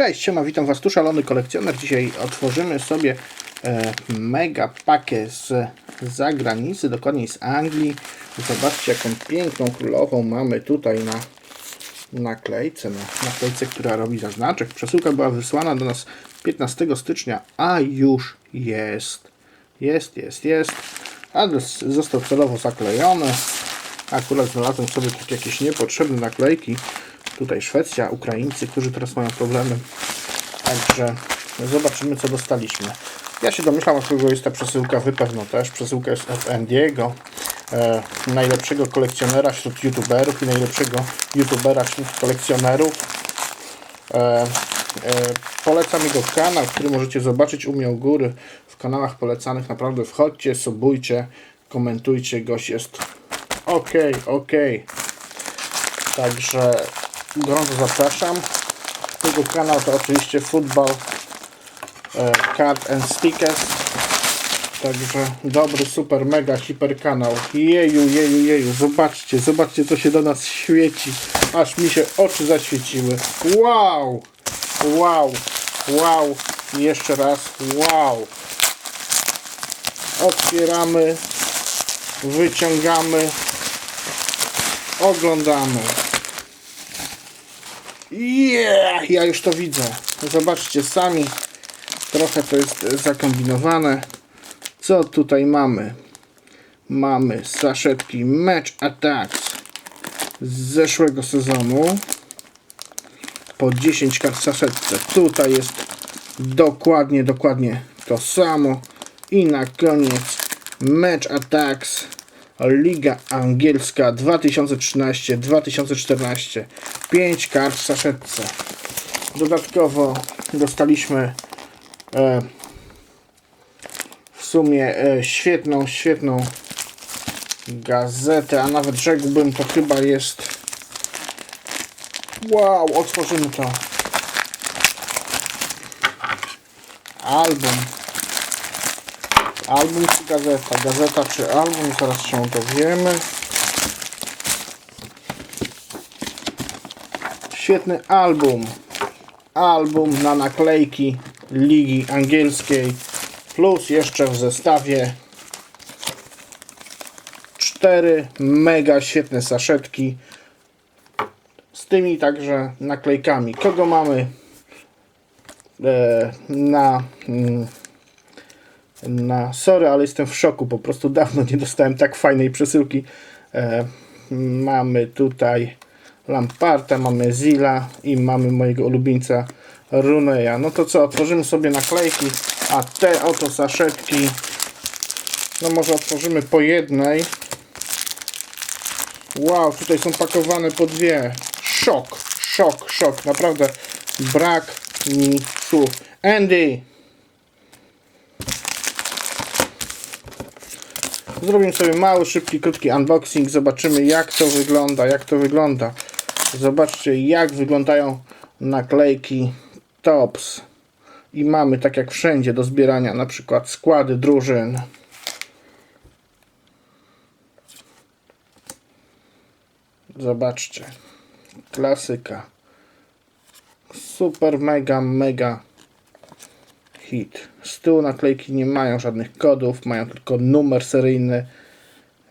Cześć, siema, witam Was tu, szalony kolekcjoner. Dzisiaj otworzymy sobie e, mega pakę z zagranicy, dokładniej z Anglii. Zobaczcie, jaką piękną królową mamy tutaj na naklejce, na naklejce, która robi zaznaczek. Przesyłka była wysłana do nas 15 stycznia, a już jest. Jest, jest, jest. Adres został celowo zaklejony. Akurat znalazłem sobie jakieś niepotrzebne naklejki. Tutaj Szwecja, Ukraińcy, którzy teraz mają problemy. Także zobaczymy, co dostaliśmy. Ja się domyślam, od kogo jest ta przesyłka. Wy pewno też. Przesyłka jest od Andiego, e, najlepszego kolekcjonera wśród youtuberów i najlepszego youtubera wśród kolekcjonerów. E, e, polecam jego kanał, który możecie zobaczyć u mnie u góry w kanałach polecanych. Naprawdę wchodźcie, subujcie, komentujcie. Gość jest ok, ok. Także gorąco zapraszam. Jego kanał to oczywiście Football e, Card and Stickers. Także dobry, super, mega, hiper kanał. Jeju, jeju, jeju. Zobaczcie, zobaczcie co się do nas świeci. Aż mi się oczy zaświeciły. Wow! Wow! Wow! Jeszcze raz. Wow! Otwieramy. Wyciągamy. Oglądamy. Yeah! Ja już to widzę. Zobaczcie sami. Trochę to jest zakombinowane. Co tutaj mamy? Mamy saszetki Match Attacks z zeszłego sezonu. Po 10 kart saszetce. Tutaj jest dokładnie, dokładnie to samo. I na koniec Match Attacks Liga Angielska 2013-2014 5 kart w saszetce dodatkowo dostaliśmy e, w sumie e, świetną, świetną gazetę, a nawet rzekłbym to chyba jest wow, otworzymy to album Album czy gazeta? Gazeta czy album? Zaraz się dowiemy. Świetny album. Album na naklejki Ligi Angielskiej. Plus jeszcze w zestawie cztery mega świetne saszetki. Z tymi także naklejkami. Kogo mamy e, na... Mm, na sorry, ale jestem w szoku. Po prostu dawno nie dostałem tak fajnej przesyłki. E, mamy tutaj Lamparta, mamy Zilla i mamy mojego ulubieńca Runeya. No to co, otworzymy sobie naklejki, a te oto saszetki, no może otworzymy po jednej. Wow, tutaj są pakowane po dwie. Szok, szok, szok. Naprawdę brak mi słów. Andy, Zrobimy sobie mały, szybki, krótki unboxing. Zobaczymy jak to wygląda, jak to wygląda. Zobaczcie jak wyglądają naklejki Tops. I mamy tak jak wszędzie do zbierania na przykład składy drużyn. Zobaczcie. Klasyka. Super, mega, mega hit. Z tyłu naklejki nie mają żadnych kodów, mają tylko numer seryjny.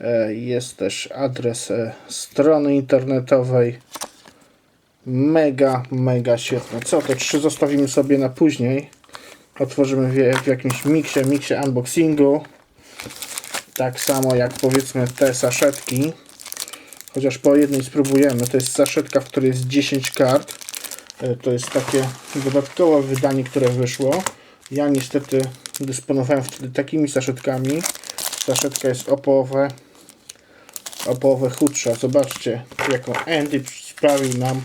E, jest też adres e, strony internetowej. Mega, mega świetne. Co te trzy zostawimy sobie na później. Otworzymy w jakimś miksie, miksie unboxingu. Tak samo jak powiedzmy te saszetki. Chociaż po jednej spróbujemy. To jest saszetka, w której jest 10 kart. E, to jest takie dodatkowe wydanie, które wyszło. Ja niestety dysponowałem wtedy takimi saszetkami. Saszetka jest o połowę, o połowę chudsza. Zobaczcie, jaką Andy sprawił nam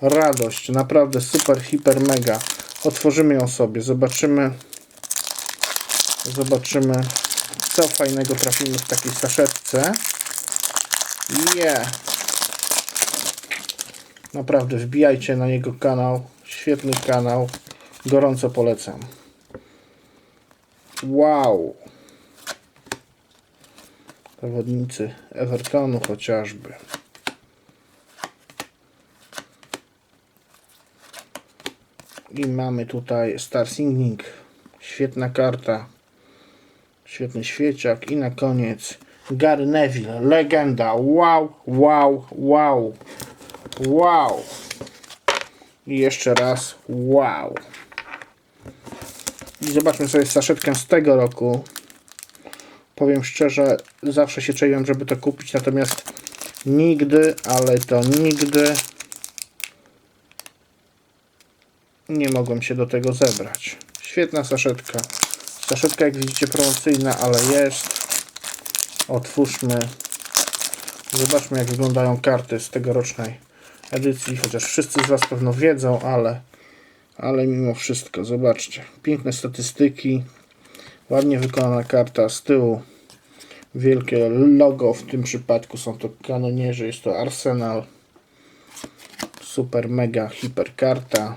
radość. Naprawdę super, hiper, mega. Otworzymy ją sobie, zobaczymy, zobaczymy, co fajnego trafimy w takiej saszetce. Yeah. Naprawdę wbijajcie na jego kanał. Świetny kanał. Gorąco polecam. Wow. Zawodnicy Evertonu chociażby. I mamy tutaj Star Singing. Świetna karta. Świetny świeciak. I na koniec Gary Neville. Legenda. Wow, wow, wow. Wow. I jeszcze raz wow. I zobaczmy sobie saszetkę z tego roku. Powiem szczerze, zawsze się czaiłem, żeby to kupić, natomiast nigdy, ale to nigdy nie mogłem się do tego zebrać. Świetna saszetka. Saszetka, jak widzicie, promocyjna, ale jest. Otwórzmy. Zobaczmy, jak wyglądają karty z tegorocznej edycji, chociaż wszyscy z Was pewno wiedzą, ale, ale mimo wszystko, zobaczcie. Piękne statystyki, ładnie wykonana karta z tyłu. Wielkie logo, w tym przypadku są to kanonierzy, jest to Arsenal. Super, mega, hiper karta.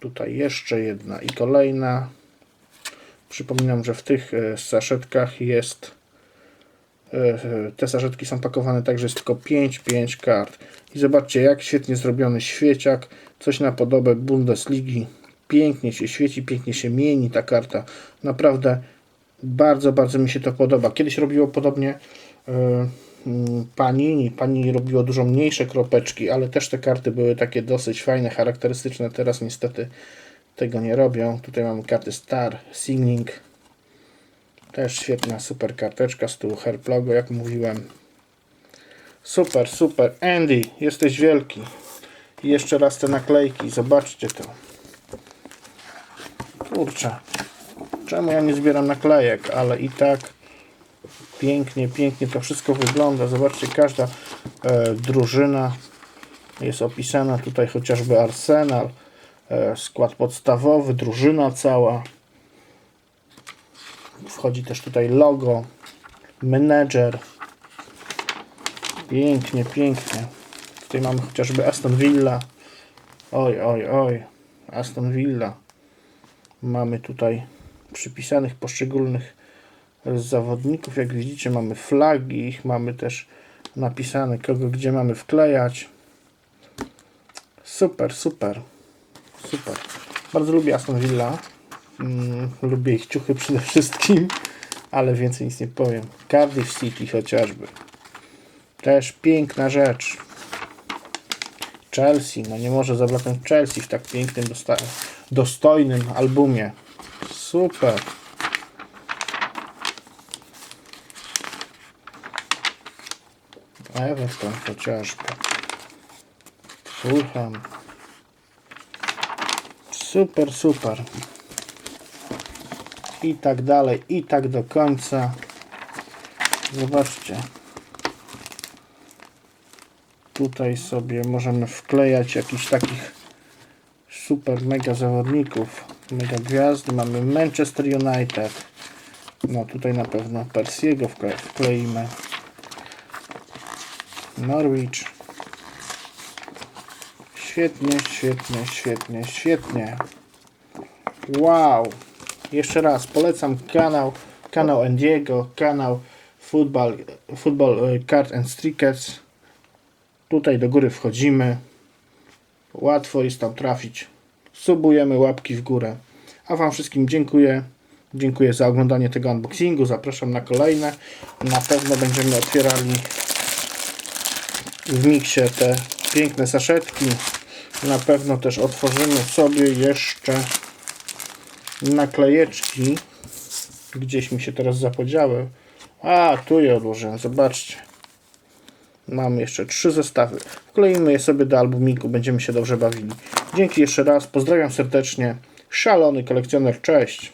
Tutaj jeszcze jedna i kolejna. Przypominam, że w tych e, saszetkach jest e, te saszetki są pakowane tak, że jest tylko 5, 5 kart. I zobaczcie, jak świetnie zrobiony świeciak. Coś na podobę Bundesligi. Pięknie się świeci, pięknie się mieni ta karta. Naprawdę bardzo, bardzo mi się to podoba. Kiedyś robiło podobnie e, Panini. Panini robiło dużo mniejsze kropeczki, ale też te karty były takie dosyć fajne, charakterystyczne. Teraz niestety tego nie robią. Tutaj mamy karty Star, Singing. Też świetna, super karteczka z tyłu Herb logo, jak mówiłem. Super, super. Andy, jesteś wielki. I jeszcze raz te naklejki, zobaczcie to. Kurczę. Czemu ja nie zbieram naklejek, ale i tak pięknie, pięknie to wszystko wygląda. Zobaczcie, każda e, drużyna jest opisana. Tutaj chociażby Arsenal, e, skład podstawowy, drużyna cała. Wchodzi też tutaj logo, menedżer. Pięknie, pięknie. Tutaj mamy chociażby Aston Villa. Oj, oj, oj. Aston Villa. Mamy tutaj przypisanych poszczególnych zawodników. Jak widzicie, mamy flagi, ich mamy też napisane, kogo gdzie mamy wklejać. Super, super. Super. Bardzo lubię Aston Villa. Mm, lubię ich ciuchy przede wszystkim, ale więcej nic nie powiem. Cardiff City chociażby. Też piękna rzecz. Chelsea, no nie może zabraknąć Chelsea w tak pięknym, dostojnym albumie. Super. Everton chociażby. Fulham. Super, super. I tak dalej, i tak do końca. Zobaczcie. Tutaj sobie możemy wklejać jakichś takich super mega zawodników, mega gwiazdy. Mamy Manchester United. No tutaj na pewno Persiego wkle wkleimy. Norwich. Świetnie, świetnie, świetnie, świetnie. Wow. Jeszcze raz polecam kanał, kanał Andiego, kanał Football, Football e, Card and Stickers. Tutaj do góry wchodzimy. Łatwo jest tam trafić. Subujemy łapki w górę. A Wam wszystkim dziękuję. Dziękuję za oglądanie tego unboxingu. Zapraszam na kolejne. Na pewno będziemy otwierali w miksie te piękne saszetki. Na pewno też otworzymy sobie jeszcze naklejeczki. Gdzieś mi się teraz zapodziały. A, tu je odłożyłem. Zobaczcie. Mamy jeszcze trzy zestawy. Wkleimy je sobie do albumiku. Będziemy się dobrze bawili. Dzięki jeszcze raz. Pozdrawiam serdecznie. Szalony kolekcjoner. Cześć.